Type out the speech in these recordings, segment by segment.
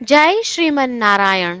જય શ્રીમન નારાયણ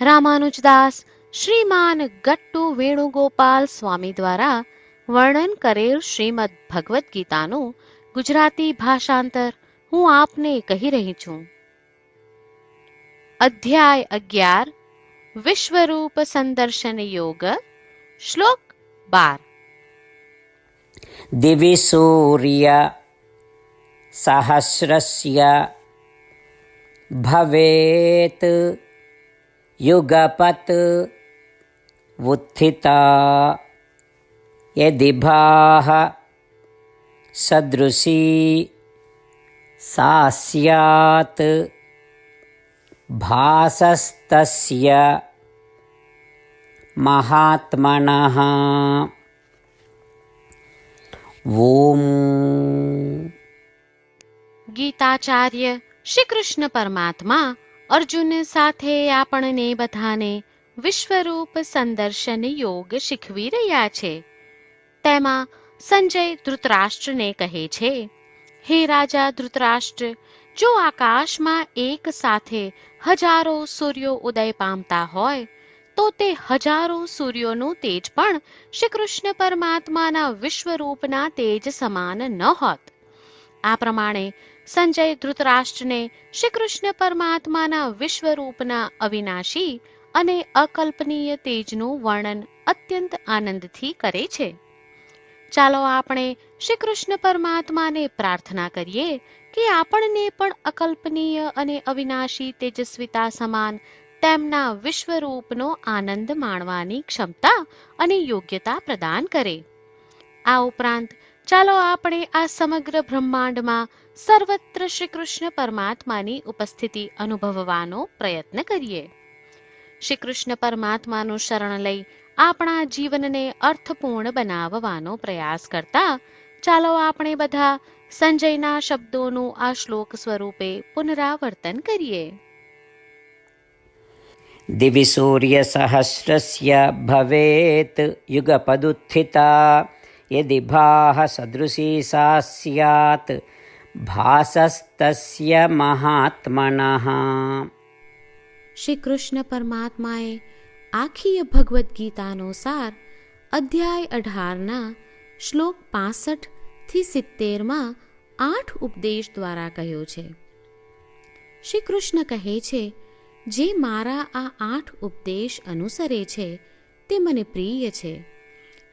રામાનુજદાસ શ્રીમાન ગટ્ટુ વેણુગોપાલ સ્વામી દ્વારા વર્ણન કરેલ શ્રીમદ ભગવદ્ ગીતાનું ગુજરાતી ભાષાંતર હું આપને કહી રહી છું. અધ્યાય અગિયાર, વિશ્વરૂપ સંદર્શન યોગ, શ્લોક બાર. દિવિ સૂર્ય સહસ્રસ્ય भवेत्। युगपत् उत्थिता। यदिभाः सदृशी सा स्यात्। भासस्तस्य महात्मनः। ॐ। गीताचार्य શ્રી કૃષ્ણ પરમાત્મા અર્જુન સાથે આપણને બધાને વિશ્વરૂપ સંદર્શન યોગ શીખવી રહ્યા છે. તેમાં સંજય ધૃતરાષ્ટ્રને કહે છે, હે રાજા ધૃતરાષ્ટ્ર, જો આકાશમાં એક સાથે હજારો સૂર્યો ઉદય પામતા હોય, તો તે હજારો સૂર્યોનું તેજ પણ શ્રી કૃષ્ણ પરમાત્માના વિશ્વરૂપના તેજ સમાન ન હોત. આ પ્રમાણે સંજય ધૃતરાષ્ટ્રને શ્રી કૃષ્ણ પરમાત્માના વિશ્વરૂપના અવિનાશી અને અકલ્પનીય તેજનું વર્ણન અત્યંત આનંદથી કરે છે. ચાલો આપણે શ્રી કૃષ્ણ પરમાત્માને પ્રાર્થના કરીએ કે આપણને પણ અકલ્પનીય અને અવિનાશી તેજસ્વિતા સમાન તેમના વિશ્વરૂપનો આનંદ માણવાની ક્ષમતા અને યોગ્યતા પ્રદાન કરે. આ ઉપરાંત, ચાલો આપણે આ સમગ્ર બ્રહ્માંડમાં સર્વત્ર શ્રી કૃષ્ણ પરમાત્માની ઉપસ્થિતિ અનુભવવાનો પ્રયત્ન કરીએ. શ્રી કૃષ્ણ પરમાત્માનું શરણ લઈ આપણા જીવનને અર્થપૂર્ણ બનાવવાનો પ્રયાસ કરતા, ચાલો આપણે બધા સંજયના શબ્દોનું આ શ્લોક સ્વરૂપે પુનરાવર્તન કરીએ. દિવિ સૂર્ય સહસ્રસ્ય ભવેત યુગપદુત્થિતા भाः सदृशी सा स्यात् भासस्तस्य महात्मनः શ્રી કૃષ્ણ પરમાત્માએ આખી ભગવદ્ ગીતાનો સાર અધ્યાય અઢારના શ્લોક પાસઠ થી સિત્તેરમાં આઠ ઉપદેશ દ્વારા કહ્યો છે શ્રી કૃષ્ણ કહે છે જે મારા આ આઠ ઉપદેશ અનુસરે છે તે મને પ્રિય છે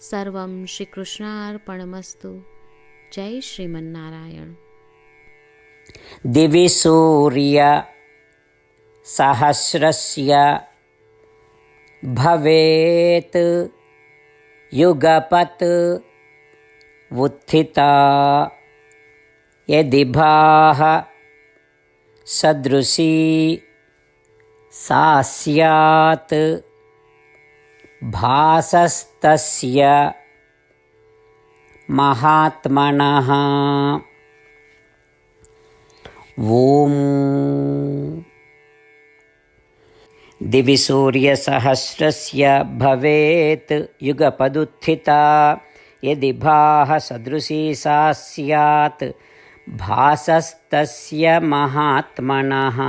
सर्वं श्रीकृष्णार्पणमस्तु। जय श्रीमन्नारायण। दिवि सूर्य सहस्रस्य भवेत् युगपत् उत्थिता। यदिभाः सदृशी सा स्यात् भासस्तस्य महात्मनः ॐ दिवि सूर्यसहस्रस्य भवेत् युगपदुत्थिता यदि भाः सदृशी सा स्यात् भासस्तस्य महात्मनः